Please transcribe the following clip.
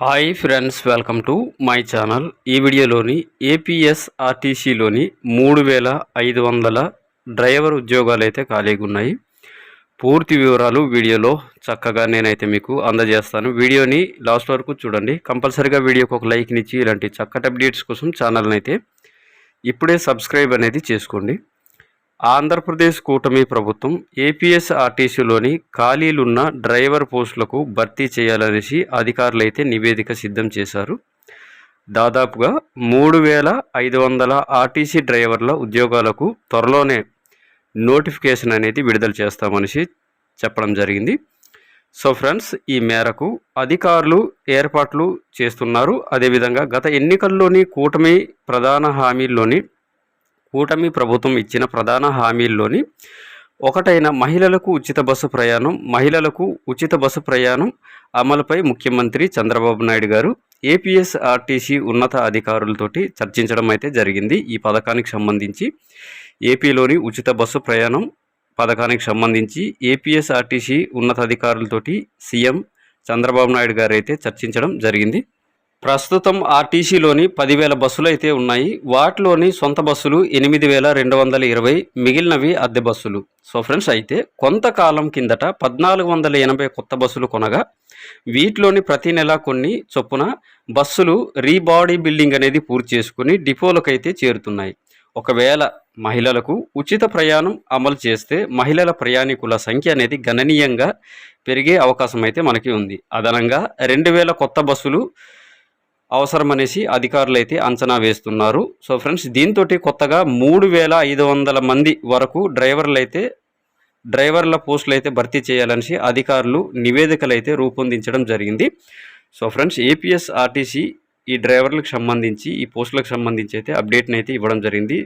Hi friends welcome to my channel. ఈ వీడియోలోని ఏపీఎస్ఆర్టీసీలోని మూడు వేల ఐదు వందల డ్రైవర్ ఉద్యోగాలు అయితే ఖాళీగా ఉన్నాయి. పూర్తి వివరాలు వీడియోలో చక్కగా నేనైతే మీకు అందజేస్తాను. వీడియోని లాస్ట్ వరకు చూడండి. కంపల్సరీగా వీడియోకి ఒక లైక్నిచ్చి ఇలాంటి చక్కటి అప్డేట్స్ కోసం ఛానల్ని అయితే ఇప్పుడే సబ్స్క్రైబ్ అనేది చేసుకోండి. ఆంధ్రప్రదేశ్ కూటమి ప్రభుత్వం ఏపీఎస్ఆర్టీసీలోని ఖాళీలున్న డ్రైవర్ పోస్టులకు భర్తీ చేయాలనేసి అధికారులు అయితే నివేదిక సిద్ధం చేశారు. దాదాపుగా మూడు వేల ఐదు వందల ఆర్టీసీ డ్రైవర్ల ఉద్యోగాలకు త్వరలోనే నోటిఫికేషన్ అనేది విడుదల చేస్తామనేసి చెప్పడం జరిగింది. సో ఫ్రెండ్స్ ఈ మేరకు అధికారులు ఏర్పాట్లు చేస్తున్నారు. అదేవిధంగా గత ఎన్నికల్లోని కూటమి ప్రధాన హామీల్లోని కూటమి ప్రభుత్వం ఇచ్చిన ప్రధాన హామీల్లోని ఒకటైన మహిళలకు ఉచిత బస్సు ప్రయాణం మహిళలకు ఉచిత బస్సు ప్రయాణం అమలుపై ముఖ్యమంత్రి చంద్రబాబు నాయుడు గారు ఏపీఎస్ ఆర్టీసీ ఉన్నత అధికారులతోటి చర్చించడం అయితే జరిగింది. ఈ పథకానికి సంబంధించి ఏపీలోని ఉచిత బస్సు ప్రయాణం పథకానికి సంబంధించి ఏపీఎస్ఆర్టీసీ ఉన్నతాధికారులతోటి సీఎం చంద్రబాబు నాయుడు గారు అయితే చర్చించడం జరిగింది. ప్రస్తుతం ఆర్టీసీలోని పదివేల బస్సులు అయితే ఉన్నాయి. వాటిలోని సొంత బస్సులు ఎనిమిది వేల రెండు వందల ఇరవై మిగిలినవి అద్దె బస్సులు. సో ఫ్రెండ్స్ అయితే కొంతకాలం కిందట పద్నాలుగు వందల ఎనభై కొత్త బస్సులు కొనగా వీటిలోని ప్రతి నెల కొన్ని చొప్పున బస్సులు రీబాడీ బిల్డింగ్ అనేది పూర్తి చేసుకుని డిపోలకైతే చేరుతున్నాయి. ఒకవేళ మహిళలకు ఉచిత ప్రయాణం అమలు చేస్తే మహిళల ప్రయాణికుల సంఖ్య అనేది గణనీయంగా పెరిగే అవకాశం అయితే మనకి ఉంది. అదనంగా రెండు వేల కొత్త బస్సులు అవసరమనేసి అధికారులు అయితే అంచనా వేస్తున్నారు. సో ఫ్రెండ్స్ దీంతో కొత్తగా మూడు వేల ఐదు వందల మంది వరకు డ్రైవర్లు అయితే డ్రైవర్ల పోస్టులు అయితే భర్తీ చేయాలనేసి అధికారులు నివేదికలు అయితే రూపొందించడం జరిగింది. సో ఫ్రెండ్స్ ఏపీఎస్ ఆర్టీసీ ఈ డ్రైవర్లకు సంబంధించి ఈ పోస్టులకు సంబంధించి అయితే అప్డేట్ని అయితే ఇవ్వడం జరిగింది.